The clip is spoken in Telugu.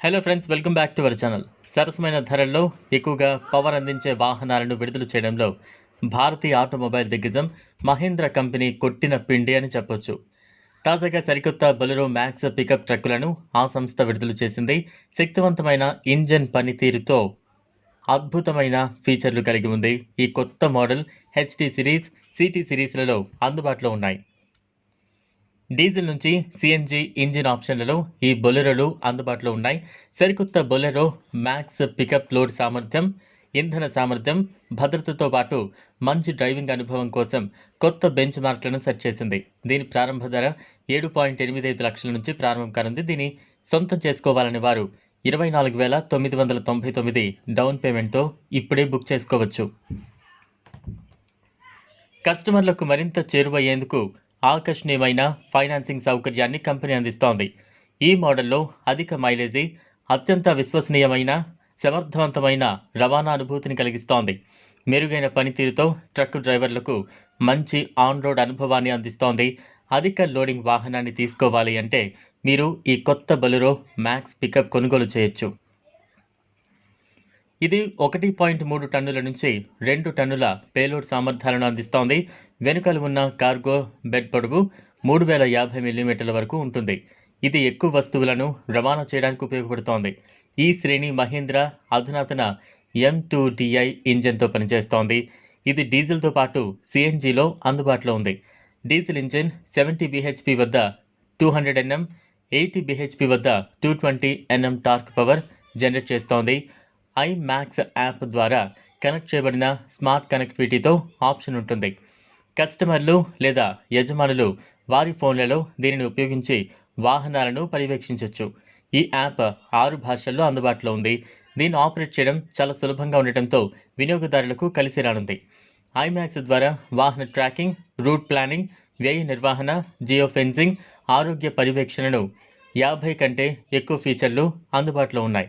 Hello friends welcome back to our channel సరసమైన ధరల్లో ఎక్కువగా పవర్ అందించే వాహనాలను విడుదల చేయడంలో భారతీయ ఆటోమొబైల్ దిగ్గజం మహేంద్ర కంపెనీ కొట్టిన పిండి అని చెప్పొచ్చు. తాజాగా సరికొత్త బొలెరో మ్యాక్స్ పికప్ ట్రక్కులను ఆ సంస్థ విడుదల చేసింది. శక్తివంతమైన ఇంజన్ పనితీరుతో అద్భుతమైన ఫీచర్లు కలిగి ఉంది. ఈ కొత్త మోడల్ హెచ్డి సిరీస్ సిటీ సిరీస్లలో అందుబాటులో ఉన్నాయి. డీజిల్ నుంచి సిఎన్జి ఇంజిన్ ఆప్షన్లలో ఈ బొలెరోలు అందుబాటులో ఉన్నాయి. సరికొత్త బొలెరో మ్యాక్స్ పికప్ లోడ్ సామర్థ్యం ఇంధన సామర్థ్యం భద్రతతో పాటు మంచి డ్రైవింగ్ అనుభవం కోసం కొత్త బెంచ్ మార్క్లను సెట్ చేసింది. దీని ప్రారంభ ధర ఏడు పాయింట్ ఎనిమిది ఐదు లక్షల నుంచి ప్రారంభం కానుంది. దీన్ని సొంతం చేసుకోవాలని వారు ఇరవై నాలుగు వేల తొమ్మిది వందల తొంభై తొమ్మిది డౌన్ పేమెంట్తో ఇప్పుడే బుక్ చేసుకోవచ్చు. కస్టమర్లకు మరింత చేరువయ్యేందుకు ఆకర్షణీయమైన ఫైనాన్సింగ్ సౌకర్యాన్ని కంపెనీ అందిస్తోంది. ఈ మోడల్లో అధిక మైలేజీ అత్యంత విశ్వసనీయమైన సమర్థవంతమైన రవాణా అనుభూతిని కలిగిస్తోంది. మెరుగైన పనితీరుతో ట్రక్ డ్రైవర్లకు మంచి ఆన్ రోడ్ అనుభవాన్ని అందిస్తోంది. అధిక లోడింగ్ వాహనాన్ని తీసుకోవాలి అంటే మీరు ఈ కొత్త బలురో మ్యాక్స్ పికప్ కొనుగోలు చేయొచ్చు. ఇది ఒకటి పాయింట్ మూడు టన్నుల నుంచి రెండు టన్నుల పేలోడ్ సామర్థ్యాలను అందిస్తోంది. వెనుకల ఉన్న కార్గో బెడ్ పొడవు మూడు వేల యాభై మిల్లీమీటర్ల వరకు ఉంటుంది. ఇది ఎక్కువ వస్తువులను రవాణా చేయడానికి ఉపయోగపడుతోంది. ఈ శ్రేణి మహీంద్ర అధునాతన ఎం టూ డిఐ ఇంజన్తో పనిచేస్తోంది. ఇది డీజిల్తో పాటు సిఎన్జిలో అందుబాటులో ఉంది. డీజిల్ ఇంజిన్ సెవెంటీ బీహెచ్పి వద్ద two hundred NM eighty BHP వద్ద two twenty NM torque power generate చేస్తోంది. ఐ మ్యాక్స్ యాప్ ద్వారా కనెక్ట్ చేయబడిన స్మార్ట్ కనెక్టివిటీతో ఆప్షన్ ఉంటుంది. కస్టమర్లు లేదా యజమానులు వారి ఫోన్లలో దీనిని ఉపయోగించి వాహనాలను పర్యవేక్షించవచ్చు ఈ యాప్ ఆరు భాషల్లో అందుబాటులో ఉంది. దీన్ని ఆపరేట్ చేయడం చాలా సులభంగా ఉండటంతో వినియోగదారులకు కలిసి రానుంది. ఐమాక్స్ ద్వారా వాహన ట్రాకింగ్ రూట్ ప్లానింగ్ వ్యయ నిర్వహణ జియో ఫెన్సింగ్ ఆరోగ్య పర్యవేక్షణను యాభై కంటే ఎక్కువ ఫీచర్లు అందుబాటులో ఉన్నాయి.